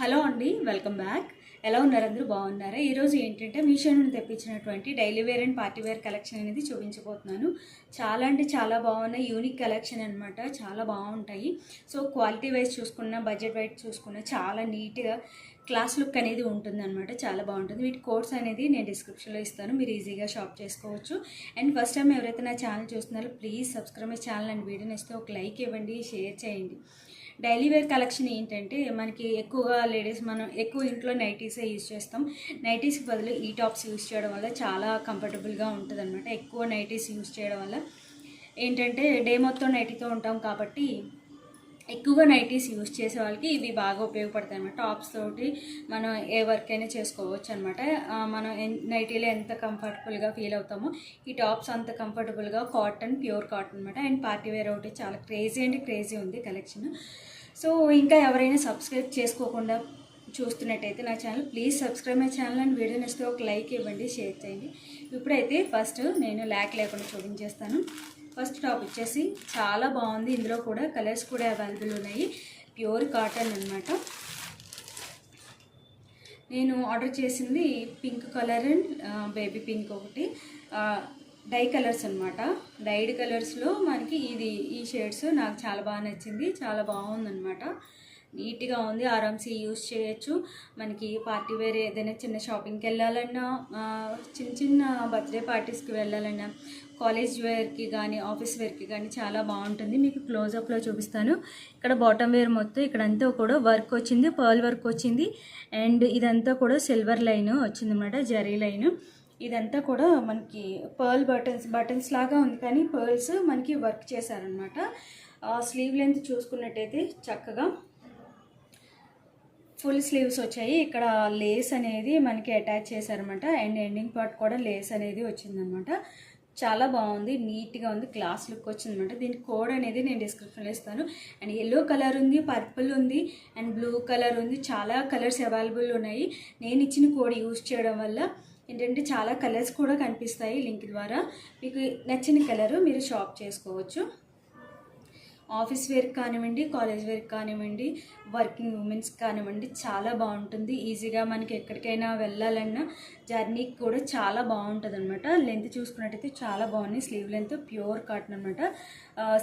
Hello అండి welcome back. ఎలా ఉన్నారు? అందరూ బాగున్నారా? ఈరోజు ఏంటంటే మీషో నుండి తెప్పించినటువంటి daily wear and party wear collection అనేది చూపించబోతున్నాను. చాలా అంటే చాలా బాగున్నాయి యూనిక్ కలెక్షన్ అనమాట చాలా బాగుంటాయి. సో క్వాలిటీ వైజ్ చూసుకున్న బడ్జెట్ వైజ్ చూసుకున్న చాలా నీట్గా క్లాస్ లుక్ అనేది ఉంటుందన్నమాట. చాలా బాగుంటుంది. వీటి కోర్స్ అనేది నేను డిస్క్రిప్షన్లో ఇస్తాను. మీరు ఈజీగా షాప్ చేసుకోవచ్చు. అండ్ ఫస్ట్ టైం ఎవరైతే నా ఛానల్ చూస్తున్నారో please subscribe my channel and వీడియోని ఇస్తే ఒక లైక్ ఇవ్వండి షేర్ చేయండి. డైలీ వేర్ కలెక్షన్ ఏంటంటే మనకి ఎక్కువగా లేడీస్ మనం ఎక్కువ ఇంట్లో నైటీసే యూజ్ చేస్తాం. నైటీస్కి బదులు ఈ టాప్స్ యూజ్ చేయడం వల్ల చాలా కంఫర్టబుల్గా ఉంటుంది అనమాట ఎక్కువ నైటీస్ యూజ్ చేయడం వల్ల. ఏంటంటే డే మొత్తం నైటీతో ఉంటాం కాబట్టి ఎక్కువగా నైటీస్ యూజ్ చేసే వాళ్ళకి ఇవి బాగా ఉపయోగపడతాయి అనమాట టాప్స్ తోటి మనం ఏ వర్క్ అయినా చేసుకోవచ్చు అనమాట మనం ఎన్- నైటీలో ఎంత కంఫర్టబుల్గా ఫీల్ అవుతామో ఈ టాప్స్ అంత కంఫర్టబుల్గా కాటన్ ప్యూర్ కాటన్ అనమాట అండ్ పార్టీ వేర్ ఒకటి చాలా క్రేజీ అండ్ క్రేజీ ఉంది కలెక్షన్. సో ఇంకా ఎవరైనా సబ్స్క్రైబ్ చేసుకోకుండా చూస్తున్నట్టయితే నా channel please subscribe my channel and video నచ్చితే ఒక లైక్ ఇవ్వండి షేర్ చేయండి. ఇప్పుడైతే ఫస్ట్ నేను ల్యాక్ లేకుండా చూపించేస్తాను. ఫస్ట్ టాప్ వచ్చేసి చాలా బాగుంది. ఇందులో కూడా కలర్స్ కూడా అవైలబుల్ ఉన్నాయి. ప్యూర్ కాటన్ అన్నమాట. నేను ఆర్డర్ చేసింది pink colour and baby pink ఒకటి. డై కలర్స్ అనమాట డైడ్ కలర్స్లో మనకి ఇది ఈ షేడ్స్ నాకు చాలా బాగా నచ్చింది. చాలా బాగుందనమాట నీట్గా ఉంది. ఆరామ్సీ యూస్ చేయొచ్చు. మనకి పార్టీ వేర్ ఏదైనా చిన్న షాపింగ్కి వెళ్ళాలన్నా చిన్న చిన్న బర్త్డే పార్టీస్కి వెళ్ళాలన్నా కాలేజ్ వేర్కి కానీ ఆఫీస్ వేర్కి కానీ చాలా బాగుంటుంది. మీకు క్లోజప్లో చూపిస్తాను. ఇక్కడ బాటమ్ వేర్ మొత్తం ఇక్కడంతా కూడా వర్క్ వచ్చింది. పర్ల్ వర్క్ వచ్చింది. అండ్ ఇదంతా కూడా సిల్వర్ లైన్ వచ్చిందన్నమాట జరీ లైన్. ఇదంతా కూడా మనకి పర్ల్ బటన్స్ బటన్స్ లాగా ఉంది. కానీ పర్ల్స్ మనకి వర్క్ చేశారనమాట. స్లీవ్ లెంత్ చూసుకున్నట్టయితే చక్కగా ఫుల్ స్లీవ్స్ వచ్చాయి. ఇక్కడ లేస్ అనేది మనకి అటాచ్ చేశారనమాట అండ్ ఎండింగ్ పార్ట్ కూడా లేస్ అనేది వచ్చిందనమాట చాలా బాగుంది. నీట్గా ఉంది. క్లాస్ లుక్ వచ్చిందనమాట దీని కోడ్ అనేది నేను డిస్క్రిప్షన్లో ఇస్తాను. అండ్ ఎల్లో కలర్ ఉంది పర్పుల్ ఉంది అండ్ బ్లూ కలర్ ఉంది. చాలా కలర్స్ అవైలబుల్ ఉన్నాయి. నేను ఇచ్చిన కోడ్ యూజ్ చేయడం వల్ల ఏంటంటే చాలా కలర్స్ కూడా కనిపిస్తాయి లింక్ ద్వారా. మీకు నచ్చిన కలరు మీరు షాప్ చేసుకోవచ్చు. ఆఫీస్ వేర్ కానివ్వండి కాలేజ్ వేర్ కానివ్వండి వర్కింగ్ ఉమెన్స్ కానివ్వండి చాలా బాగుంటుంది. ఈజీగా మనకి ఎక్కడికైనా వెళ్ళాలన్నా జర్నీకి కూడా చాలా బాగుంటుంది అనమాట లెంత్ చూసుకున్నట్టయితే చాలా బాగున్నాయి. స్లీవ్ లెంత్ ప్యూర్ కాటన్ అనమాట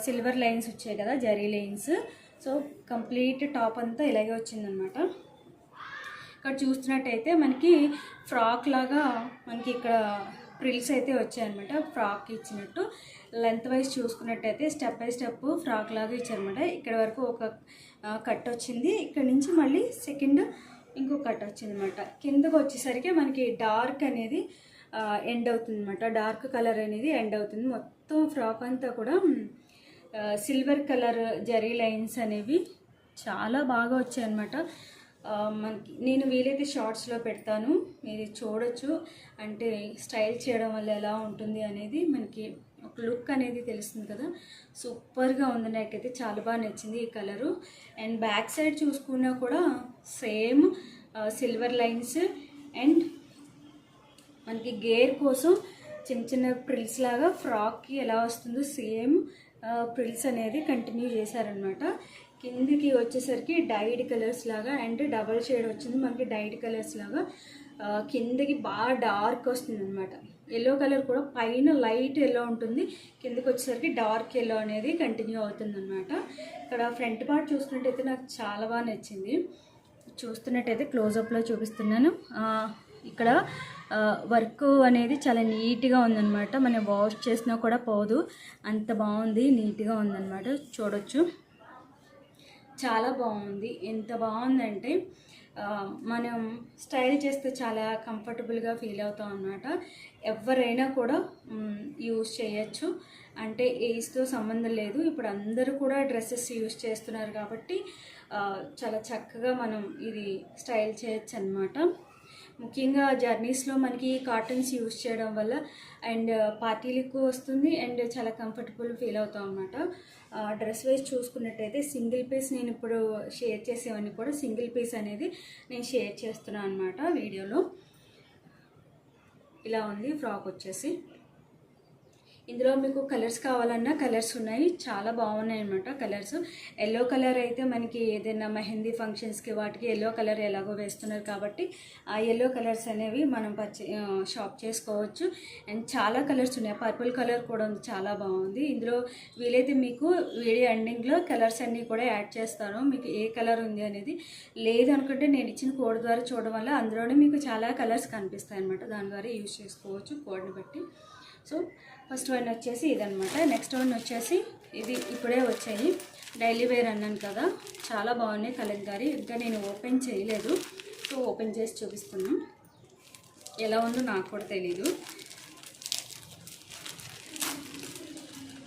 సిల్వర్ లైన్స్ వచ్చాయి కదా zari lines. So complete top అంతా ఇలాగే వచ్చిందనమాట ఇక్కడ చూస్తున్నట్టయితే మనకి ఫ్రాక్ లాగా మనకి ఇక్కడ ప్రిల్స్ అయితే వచ్చాయన్నమాట. ఫ్రాక్ ఇచ్చినట్టు. లెంత్ వైజ్ చూసుకున్నట్టయితే స్టెప్ బై స్టెప్ ఫ్రాక్ లాగా ఇచ్చారనమాట ఇక్కడ వరకు ఒక కట్ వచ్చింది. ఇక్కడ నుంచి మళ్ళీ సెకండ్ ఇంకో కట్ వచ్చింది అనమాట కిందకు వచ్చేసరికి మనకి డార్క్ అనేది ఎండ్ అవుతుంది అనమాట డార్క్ కలర్ అనేది ఎండ్ అవుతుంది. మొత్తం ఫ్రాక్ అంతా కూడా సిల్వర్ కలర్ జరీ లైన్స్ అనేవి చాలా బాగా వచ్చాయన్నమాట. మనకి నేను వీలైతే షార్ట్స్లో పెడతాను. మీరు చూడొచ్చు. అంటే స్టైల్ చేయడం వల్ల ఎలా ఉంటుంది అనేది మనకి ఒక లుక్ అనేది తెలుస్తుంది కదా. సూపర్గా ఉంది. నాకైతే చాలా బాగా నచ్చింది ఈ కలరు. అండ్ బ్యాక్ సైడ్ చూసుకున్నా కూడా సేమ్ సిల్వర్ లైన్స్ అండ్ మనకి గేర్ కోసం చిన్న చిన్న ప్రిల్స్ లాగా ఫ్రాక్కి ఎలా వస్తుందో సేమ్ ప్రిల్స్ అనేది కంటిన్యూ చేశారనమాట కిందికి వచ్చేసరికి డైడ్ కలర్స్ లాగా అండ్ డబల్ షేడ్ వచ్చింది. మనకి డైడ్ కలర్స్ లాగా కిందకి బాగా డార్క్ వస్తుంది అనమాట ఎల్లో కలర్ కూడా పైన లైట్ ఎల్లో ఉంటుంది. కిందకి వచ్చేసరికి డార్క్ ఎల్లో అనేది కంటిన్యూ అవుతుందన్నమాట. ఇక్కడ ఫ్రంట్ పార్ట్ చూసుకున్నట్టయితే నాకు చాలా బాగా నచ్చింది. చూస్తున్నట్టయితే క్లోజప్లో చూపిస్తున్నాను. ఇక్కడ వర్క్ అనేది చాలా నీట్గా ఉందన్నమాట. మనం వాష్ చేసినా కూడా పోదు. అంత బాగుంది నీట్గా ఉందన్నమాట. చూడొచ్చు. చాలా బాగుంది. ఎంత బాగుందంటే మనం స్టైల్ చేస్తే చాలా కంఫర్టబుల్గా ఫీల్ అవుతాం అన్నమాట. ఎవరైనా కూడా యూజ్ చేయొచ్చు. అంటే ఏజ్తో సంబంధం లేదు. ఇప్పుడు అందరూ కూడా డ్రెస్సెస్ యూజ్ చేస్తున్నారు కాబట్టి చాలా చక్కగా మనం ఇది స్టైల్ చేయొచ్చు అనమాట ముఖ్యంగా జర్నీస్లో మనకి కాటన్స్ యూస్ చేయడం వల్ల అండ్ పార్టీలకు వస్తుంది అండ్ చాలా కంఫర్టబుల్ ఫీల్ అవుతాం అనమాట డ్రెస్ వైజ్ చూసుకున్నట్టయితే సింగిల్ పీస్ నేను ఇప్పుడు షేర్ చేసేవన్నీ కూడా సింగిల్ పీస్ అనేది నేను షేర్ చేస్తున్నాను అనమాట వీడియోలో. ఇలా ఉంది ఫ్రాక్ వచ్చేసి. ఇందులో మీకు కలర్స్ కావాలన్నా కలర్స్ ఉన్నాయి. చాలా బాగున్నాయి అనమాట కలర్స్ ఎల్లో కలర్ అయితే మనకి ఏదైనా మెహందీ ఫంక్షన్స్కి వాటికి ఎల్లో కలర్ ఎలాగో వేస్తున్నారు కాబట్టి ఆ ఎల్లో కలర్స్ అనేవి మనం పచ్చి షాప్ చేసుకోవచ్చు. అండ్ చాలా కలర్స్ ఉన్నాయి. పర్పుల్ కలర్ కూడా ఉంది. చాలా బాగుంది. ఇందులో వీలైతే మీకు వీడియో ఎండింగ్లో కలర్స్ అన్నీ కూడా యాడ్ చేస్తాను. మీకు ఏ కలర్ ఉంది అనేది. లేదు అనుకుంటే నేను ఇచ్చిన కోడ్ ద్వారా చూడడం వల్ల అందులోనే మీకు చాలా కలర్స్ కనిపిస్తాయి అనమాట దాని ద్వారా యూజ్ చేసుకోవచ్చు. కోడ్ని బట్టి. సో ఫస్ట్ వన్ వచ్చేసి ఇదనమాట నెక్స్ట్ వన్ వచ్చేసి ఇది ఇప్పుడే వచ్చాయి. డైలీ వేర్ అన్నాను కదా. చాలా బాగున్నాయి కలంకారీ ఇంకా నేను ఓపెన్ చేయలేదు. సో ఓపెన్ చేసి చూపిస్తున్నాను ఎలా ఉందో నాకు కూడా తెలీదు.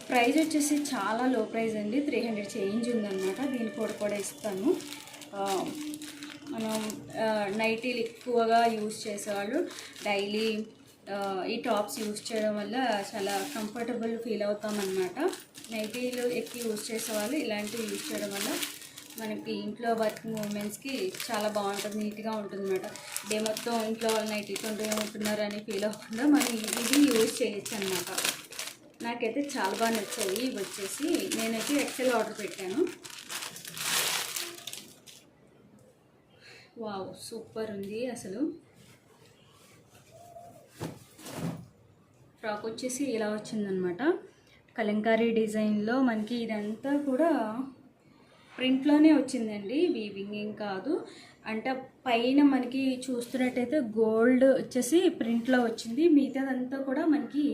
ప్రైజ్ వచ్చేసి చాలా లో ప్రైస్ అండి. త్రీ హండ్రెడ్ చేంజ్ ఉందన్నమాట. దీని కూడా కూడా ఇస్తాను. మనం నైటీలు ఎక్కువగా యూజ్ చేసేవాళ్ళు డైలీ ఈ టాప్స్ యూజ్ చేయడం వల్ల చాలా కంఫర్టబుల్ ఫీల్ అవుతాం అనమాట నైటీలు ఎక్కువ యూజ్ చేసేవాళ్ళు ఇలాంటివి యూజ్ చేయడం వల్ల మనకి ఇంట్లో వర్కింగ్ ఉమెన్స్కి చాలా బాగుంటుంది నీట్గా ఉంటుంది అనమాట డే మొత్తం ఇంట్లో వాళ్ళు నైటీతో ఉంటున్నారు అని ఫీల్ అవ్వకుండా మనం ఇది యూజ్ చేయొచ్చు అనమాట నాకైతే చాలా బాగా నచ్చాయి. ఇవి వచ్చేసి నేనైతే ఎక్సెల్ ఆర్డర్ పెట్టాను. వావ్ సూపర్ ఉంది అసలు. ఫ్రాక్ వచ్చేసి ఇలా వచ్చిందనమాట. కలంకారీ డిజైన్లో మనకి ఇదంతా కూడా ప్రింట్లోనే వచ్చిందండి. వీవింగ్ ఏం కాదు. అంటే పైన మనకి చూస్తున్నట్టయితే గోల్డ్ వచ్చేసి ప్రింట్లో వచ్చింది. మిగతాదంతా కూడా మనకి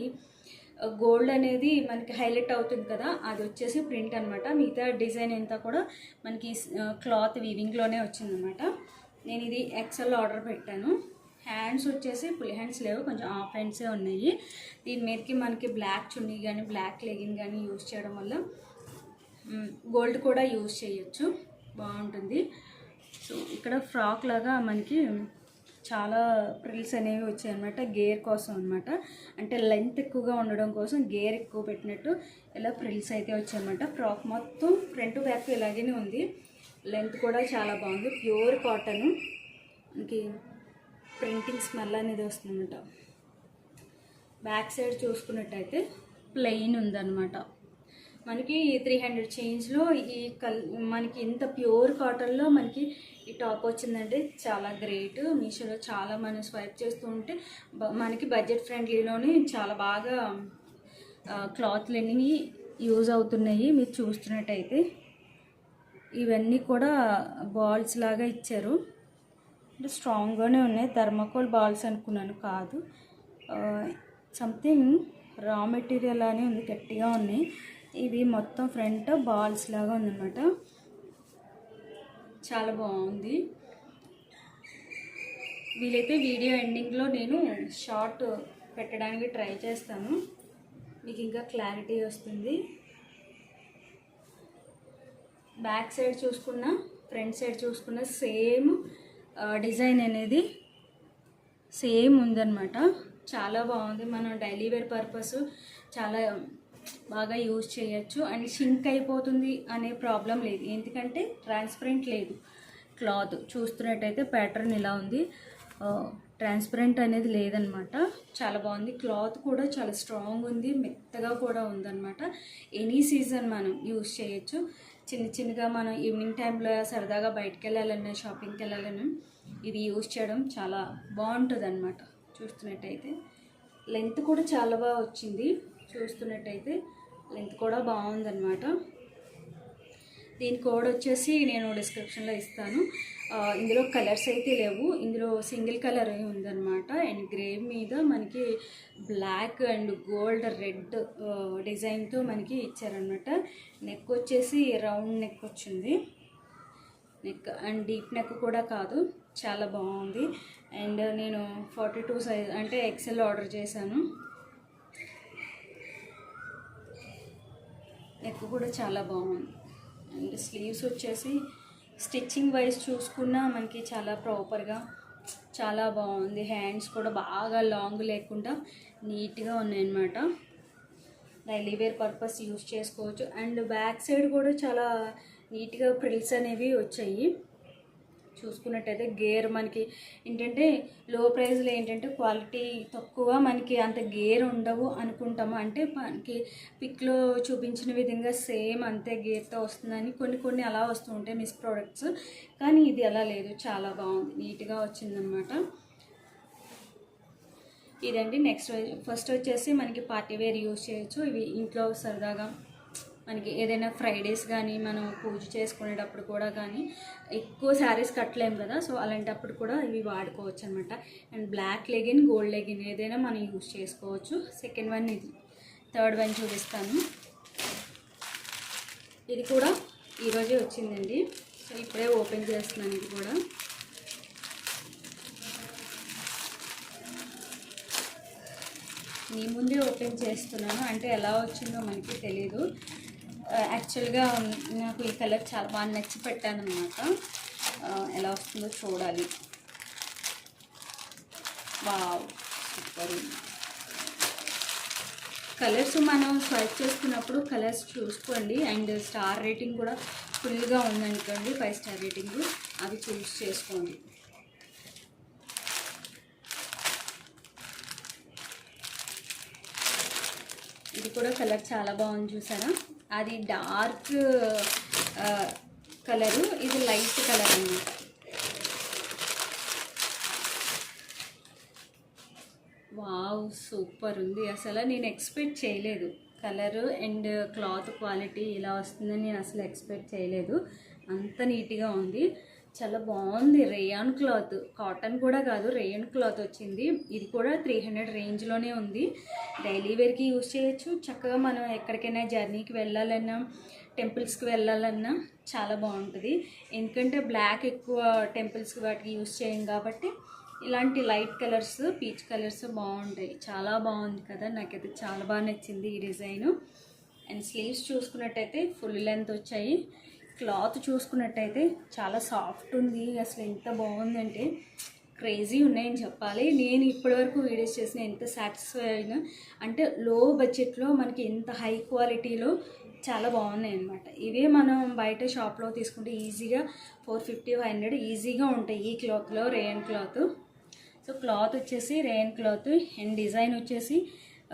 గోల్డ్ అనేది మనకి హైలైట్ అవుతుంది కదా అది వచ్చేసి ప్రింట్ అనమాట. మిగతా డిజైన్ అంతా కూడా మనకి క్లాత్ వీవింగ్లోనే వచ్చిందనమాట. నేను ఇది ఎక్సెల్ ఆర్డర్ పెట్టాను. హ్యాండ్స్ వచ్చేసి ఫుల్ హ్యాండ్స్ లేవు కొంచెం హాఫ్ హ్యాండ్సే ఉన్నాయి. దీని మీదకి మనకి బ్లాక్ చున్నీ కానీ బ్లాక్ లెగిన్ కానీ యూజ్ చేయడం వల్ల గోల్డ్ కూడా యూజ్ చేయొచ్చు. బాగుంటుంది. సో ఇక్కడ ఫ్రాక్ లాగా మనకి చాలా ప్రిల్స్ అనేవి వచ్చాయి అనమాట గేర్ కోసం అనమాట అంటే లెంత్ ఎక్కువగా ఉండడం కోసం గేర్ ఎక్కువ పెట్టినట్టు ఇలా ప్రిల్స్ అయితే వచ్చాయన్నమాట ఫ్రాక్ మొత్తం ఫ్రంట్ బ్యాక్ ఇలాగే ఉంది. లెంత్ కూడా చాలా బాగుంది. Pure cotton. మనకి ప్రింటింగ్ స్మెల్ అనేది వస్తుందన్నమాట. బ్యాక్ సైడ్ చూసుకున్నట్టయితే ప్లెయిన్ ఉందన్నమాట. మనకి త్రీ హండ్రెడ్ చేంజ్లో ఈ కల్ మనకి ఇంత ప్యూర్ కాటన్లో మనకి ఈ టాప్ వచ్చిందంటే చాలా గ్రేట్. మీషోలో చాలా మనం స్వైప్ చేస్తూ ఉంటే బ- మనకి బడ్జెట్ ఫ్రెండ్లీలోనే చాలా బాగా క్లాత్లన్నీ యూజ్ అవుతున్నాయి. మీరు చూస్తున్నట్టయితే ఇవన్నీ కూడా బాల్స్ లాగా ఇచ్చారు. అంటే స్ట్రాంగ్గానే ఉన్నాయి. థర్మాకోల్ బాల్స్ అనుకున్నాను కాదు. సంథింగ్ రా మెటీరియల్ అని ఉంది గట్టిగా ఉన్నాయి. ఇది మొత్తం ఫ్రంట్ బాల్స్ లాగా ఉందన్నమాట. చాలా బాగుంది. వీలైతే వీడియో ఎండింగ్లో నేను షార్ట్ పెట్టడానికి ట్రై చేస్తాను. మీకు ఇంకా క్లారిటీ వస్తుంది. బ్యాక్ సైడ్ చూసుకున్న ఫ్రంట్ సైడ్ చూసుకున్న సేమ్ డిజైన్ అనేది సేమ్ ఉందన్నమాట. చాలా బాగుంది. మనం డైలీ వేర్ పర్పస్ చాలా బాగా యూజ్ చేయొచ్చు. అండ్ షింక్ అయిపోతుంది అనే ప్రాబ్లం లేదు. ఎందుకంటే ట్రాన్స్పరెంట్ లేదు. క్లాత్ చూస్తున్నట్టయితే ప్యాటర్న్ ఇలా ఉంది. ట్రాన్స్పరెంట్ అనేది లేదనమాట చాలా బాగుంది. క్లాత్ కూడా చాలా స్ట్రాంగ్ ఉంది. మెత్తగా కూడా ఉందన్నమాట. ఎనీ సీజన్ మనం యూజ్ చేయొచ్చు. చిన్న చిన్నగా మనం ఈవినింగ్ టైంలో సరదాగా బయటకు వెళ్ళాలన్నా షాపింగ్కి వెళ్ళాలన్నా ఇది యూజ్ చేయడం చాలా బాగుంటుంది అనమాట చూస్తున్నట్టయితే. లెంత్ కూడా చాలా బాగా వచ్చింది. చూస్తున్నట్టయితే లెంత్ కూడా బాగుందన్నమాట. దీని కోడ్ వచ్చేసి నేను డిస్క్రిప్షన్లో ఇస్తాను. ఇందులో కలర్స్ అయితే లేవు. ఇందులో సింగిల్ కలర్ ఉందన్నమాట. అండ్ గ్రే మీద మనకి బ్లాక్ అండ్ గోల్డ్ రెడ్ డిజైన్తో మనకి ఇచ్చారనమాట నెక్ వచ్చేసి రౌండ్ నెక్ వచ్చింది. నెక్ అండ్ డీప్ నెక్ కూడా కాదు. చాలా బాగుంది. అండ్ నేను ఫార్టీ టూ సైజ్ అంటే ఎక్సెల్ ఆర్డర్ చేశాను. నెక్ కూడా చాలా బాగుంది. అండ్ స్లీవ్స్ వచ్చేసి స్టిచ్చింగ్ వైజ్ చూసుకున్నా మనకి చాలా ప్రాపర్గా చాలా బాగుంది. హ్యాండ్స్ కూడా బాగా లాంగ్ లేకుండా నీట్గా ఉన్నాయన్నమాట. డైలీ వేర్ పర్పస్ యూస్ చేసుకోవచ్చు. అండ్ బ్యాక్ సైడ్ కూడా చాలా నీట్గా ప్రిల్స్ అనేవి వచ్చాయి. చూసుకున్నట్టయితే గేర్ మనకి ఏంటంటే లో ప్రైస్లో ఏంటంటే క్వాలిటీ తక్కువ మనకి అంత గేర్ ఉండవు అనుకుంటాము. అంటే మనకి పిక్లో చూపించిన విధంగా సేమ్ అంతే గేర్తో వస్తుందని కొన్ని కొన్ని అలా వస్తూ ఉంటాయి మిస్ ప్రోడక్ట్స్ కానీ ఇది అలా లేదు. చాలా బాగుంది. నీట్గా వచ్చిందనమాట ఇదండి. నెక్స్ట్ ఫస్ట్ వచ్చేసి మనకి పార్టీ వేర్ యూజ్ చేయొచ్చు. ఇవి ఇంట్లో సరదాగా మనకి ఏదైనా ఫ్రైడేస్ కానీ మనం పూజ చేసుకునేటప్పుడు కూడా కానీ ఎక్కువ శారీస్ కట్టలేము కదా సో అలాంటప్పుడు కూడా ఇవి వాడుకోవచ్చు అనమాట and black legging gold legging ఏదైనా మనం యూజ్ చేసుకోవచ్చు. సెకండ్ వన్ ఇది. థర్డ్ వన్ చూపిస్తాను. ఇది కూడా ఈరోజే వచ్చిందండి. సో ఇప్పుడే ఓపెన్ చేస్తున్నాను ఇది కూడా. మీ ముందే ఓపెన్ చేస్తున్నాను. అంటే ఎలా వచ్చిందో మనకి తెలియదు Uh, యాక్చువల్గా నాకు ఈ కలర్ చాలా బాగా నచ్చి పెట్టాను అనమాట uh, ఎలా వస్తుందో చూడాలి. వావ్ సూపర్ కలర్స్ మనం స్వైప్ చేసుకున్నప్పుడు కలర్స్ చూసుకోండి. అండ్ స్టార్ రేటింగ్ కూడా ఫుల్గా ఉందనుకోండి ఫైవ్ స్టార్ రేటింగ్ అవి చూస్ చేసుకోండి. ఇది కూడా కలర్ చాలా బాగుంది చూసారా? అది డార్క్ కలరు. ఇది లైట్ కలర్ అండి. వావ్ సూపర్ ఉంది. అసలు నేను ఎక్స్పెక్ట్ చేయలేదు. కలరు అండ్ క్లాత్ క్వాలిటీ ఇలా వస్తుందని నేను అసలు ఎక్స్పెక్ట్ చేయలేదు. అంత నీట్గా ఉంది. చాలా బాగుంది. Rayon cloth. కాటన్ కూడా కాదు రేయన్ క్లాత్ వచ్చింది. ఇది కూడా త్రీ హండ్రెడ్ రేంజ్లోనే ఉంది. డైలీ వేర్కి యూస్ చేయొచ్చు. చక్కగా మనం ఎక్కడికైనా జర్నీకి వెళ్ళాలన్నా టెంపుల్స్కి వెళ్ళాలన్నా చాలా బాగుంటుంది. ఎందుకంటే బ్లాక్ ఎక్కువ టెంపుల్స్కి వాటికి యూజ్ చేయం కాబట్టి ఇలాంటి లైట్ కలర్స్ పీచ్ కలర్స్ బాగుంటాయి. చాలా బాగుంది కదా. నాకైతే చాలా బాగా నచ్చింది ఈ డిజైను. అండ్ స్లీవ్స్ చూసుకున్నట్టయితే ఫుల్ లెంత్ వచ్చాయి. క్లాత్ చూసుకున్నట్టయితే చాలా సాఫ్ట్ ఉంది. అసలు ఎంత బాగుందంటే క్రేజీ ఉన్నాయని చెప్పాలి. నేను ఇప్పటివరకు వీడియోస్ చేసిన ఎంత సాటిస్ఫై అయినా అంటే లో బడ్జెట్లో మనకి ఎంత హై క్వాలిటీలో చాలా బాగున్నాయి అనమాట ఇవే మనం బయట షాప్లో తీసుకుంటే ఈజీగా ఫోర్ ఫిఫ్టీ ఫైవ్ హండ్రెడ్ ఈజీగా ఉంటాయి ఈ క్లాత్లో రేయన్ క్లాత్ సో క్లాత్ వచ్చేసి రేయన్ క్లాత్ అండ్ డిజైన్ వచ్చేసి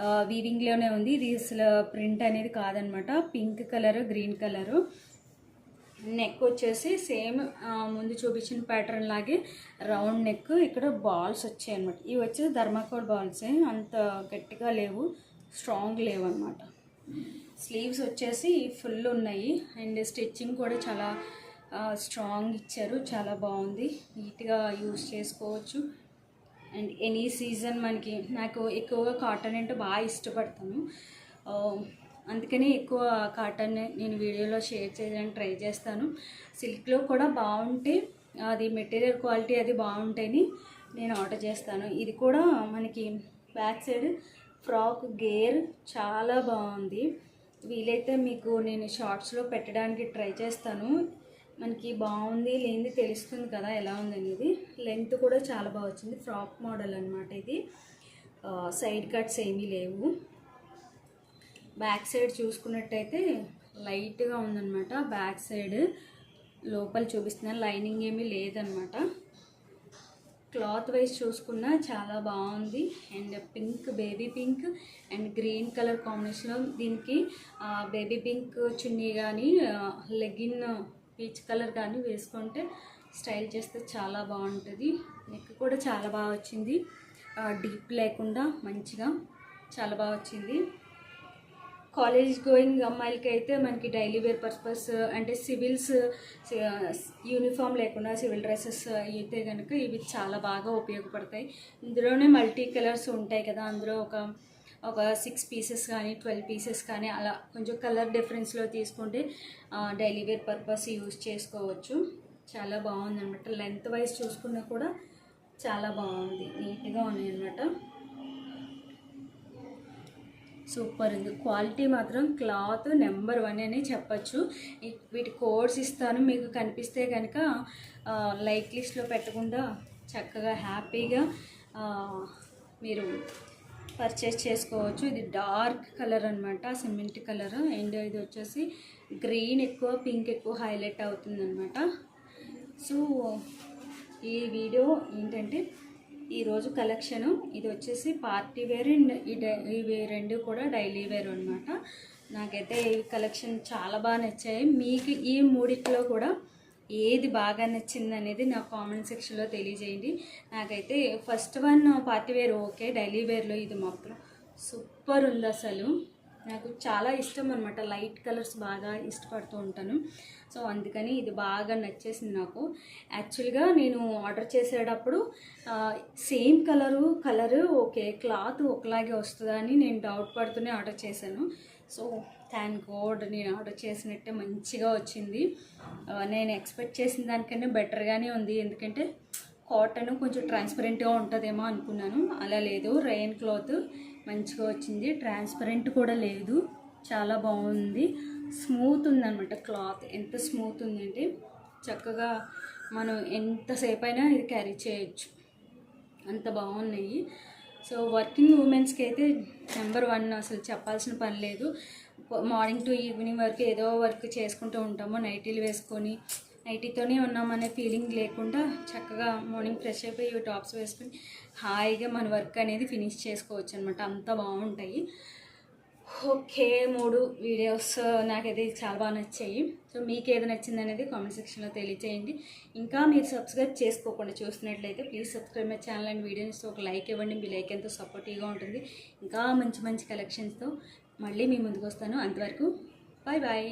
uh, వీవింగ్లోనే ఉంది. ఇది అసలు ప్రింట్ అనేది కాదనమాట pink colour green colour neck వచ్చేసి సేమ్ ముందు చూపించిన ప్యాటర్న్ లాగే రౌండ్ నెక్ ఇక్కడ బాల్స్ వచ్చాయి అనమాట ఇవి వచ్చేసి ధర్మాకోల్ బాల్సే అంత గట్టిగా లేవు స్ట్రాంగ్ లేవు అనమాట స్లీవ్స్ వచ్చేసి ఫుల్ ఉన్నాయి అండ్ స్టిచ్చింగ్ కూడా చాలా స్ట్రాంగ్ ఇచ్చారు చాలా బాగుంది నీట్గా యూస్ చేసుకోవచ్చు. అండ్ ఎనీ సీజన్ మనకి నాకు ఎక్కువగా కాటన్ అంటే బాగా ఇష్టపడతాను. అందుకని ఎక్కువ కాటన్ నేను వీడియోలో షేర్ చేయడానికి ట్రై చేస్తాను. సిల్క్లో కూడా బాగుంటే అది మెటీరియల్ క్వాలిటీ అది బాగుంటేని నేను ఆర్డర్ చేస్తాను. ఇది కూడా మనకి బ్యాక్ సైడ్ ఫ్రాక్ గేర్ చాలా బాగుంది. వీలైతే మీకు నేను షార్ట్స్లో పెట్టడానికి ట్రై చేస్తాను. మనకి బాగుంది లేనిది తెలుస్తుంది కదా ఎలా ఉంది అనేది లెంత్ కూడా చాలా బాగా వచ్చింది. ఫ్రాక్ మోడల్ అనమాట ఇది. సైడ్ కట్స్ ఏమీ లేవు. బ్యాక్ సైడ్ చూసుకున్నట్టయితే లైట్గా ఉందన్నమాట. బ్యాక్ సైడ్ లోపల చూపిస్తున్నాను లైనింగ్ ఏమీ లేదనమాట క్లాత్ వైజ్ చూసుకున్నా చాలా బాగుంది. And pink baby pink and green colour కాంబినేషన్లో దీనికి బేబీ పింక్ చున్నీ కానీ లెగిన్ పీచ్ కలర్ కానీ వేసుకుంటే స్టైల్ చేస్తే చాలా బాగుంటుంది. నెక్ కూడా చాలా బాగా వచ్చింది. డీప్ లేకుండా మంచిగా చాలా బాగా వచ్చింది. కాలేజ్ గోయింగ్ అమ్మాయిలకి అయితే మనకి డైలీ వేర్ పర్పస్ అంటే సివిల్స్ యూనిఫామ్ లేకుండా సివిల్ డ్రెస్సెస్ అయితే కనుక ఇవి చాలా బాగా ఉపయోగపడతాయి. ఇందులోనే మల్టీ కలర్స్ ఉంటాయి కదా అందులో ఒక ఒక సిక్స్ పీసెస్ కానీ ట్వెల్వ్ పీసెస్ కానీ అలా కొంచెం కలర్ డిఫరెన్స్లో తీసుకుంటే డైలీ వేర్ పర్పస్ యూజ్ చేసుకోవచ్చు. చాలా బాగుంది అనమాట లెంత్ వైజ్ చూసుకున్నా కూడా చాలా బాగుంది. నీట్గా ఉన్నాయి అనమాట సూపర్ ఉంది. క్వాలిటీ మాత్రం క్లాత్ నెంబర్ వన్ అని చెప్పచ్చు. వీటి కోడ్స్ ఇస్తాను. మీకు కనిపిస్తే కనుక లైక్ లిస్ట్లో పెట్టకుండా చక్కగా హ్యాపీగా మీరు పర్చేస్ చేసుకోవచ్చు. ఇది డార్క్ కలర్ అనమాట సిమెంట్ కలర్. అండ్ ఇది వచ్చేసి గ్రీన్ ఎక్కువ పింక్ ఎక్కువ హైలైట్ అవుతుంది అనమాట సో ఈ వీడియో ఏంటంటే ఈరోజు కలెక్షను. ఇది వచ్చేసి పార్టీ వేర్ అండ్ ఈ డై- ఇవి రెండు కూడా డైలీ వేర్ అనమాట నాకైతే ఈ కలెక్షన్ చాలా బాగా నచ్చాయి. మీకు ఈ మూడిట్లో కూడా ఏది బాగా నచ్చింది అనేది నా కామెంట్ సెక్షన్లో తెలియజేయండి. నాకైతే first one party wear okay daily వేర్లో ఇది మాత్రం సూపర్ ఉంది అసలు. నాకు చాలా ఇష్టం అనమాట లైట్ కలర్స్ బాగా ఇష్టపడుతూ ఉంటాను. సో అందుకని ఇది బాగా నచ్చేసింది నాకు. యాక్చువల్గా నేను ఆర్డర్ చేసేటప్పుడు same colour colour okay cloth ఒకలాగే వస్తుందా అని నేను డౌట్ పడుతూనే ఆర్డర్ చేశాను. సో థ్యాంక్ గాడ్ నేను ఆర్డర్ చేసినట్టే మంచిగా వచ్చింది. నేను ఎక్స్పెక్ట్ చేసిన దానికన్నా బెటర్గానే ఉంది. ఎందుకంటే కాటన్ కొంచెం ట్రాన్స్పరెంట్గా ఉంటుందేమో అనుకున్నాను. అలా లేదు. రెయిన్ క్లాత్ మంచిగా వచ్చింది. ట్రాన్స్పరెంట్ కూడా లేదు. చాలా బాగుంది. స్మూత్ ఉందన్నమాట క్లాత్. ఎంత స్మూత్ ఉందంటే చక్కగా మనం ఎంతసేపు అయినా ఇది క్యారీ చేయొచ్చు. అంత బాగున్నాయి. సో వర్కింగ్ ఉమెన్స్కి అయితే నెంబర్ వన్ అసలు చెప్పాల్సిన పని లేదు. మార్నింగ్ టు ఈవినింగ్ వరకు ఏదో వర్క్ చేసుకుంటూ ఉంటాము. నైటీలు వేసుకొని నైటీతోనే ఉన్నామనే ఫీలింగ్ లేకుండా చక్కగా మార్నింగ్ ఫ్రెష్ అయిపోయి ఇవి టాప్స్ వేసుకొని హాయిగా మన వర్క్ అనేది ఫినిష్ చేసుకోవచ్చు అనమాట అంత బాగుంటాయి. ఓకే మూడు వీడియోస్ నాకైతే చాలా బాగా నచ్చాయి. సో మీకు ఏది నచ్చింది అనేది కామెంట్ సెక్షన్లో తెలియజేయండి ఇంకా మీరు సబ్స్క్రైబ్ చేసుకోకుండా చూస్తున్నట్లయితే please subscribe my channel and videos ఒక లైక్ ఇవ్వండి. మీ లైక్ ఎంతో సపోర్టివ్గా ఉంటుంది. ఇంకా మంచి మంచి కలెక్షన్స్తో మళ్ళీ మీ ముందుకు వస్తాను. అంతవరకు బాయ్ బాయ్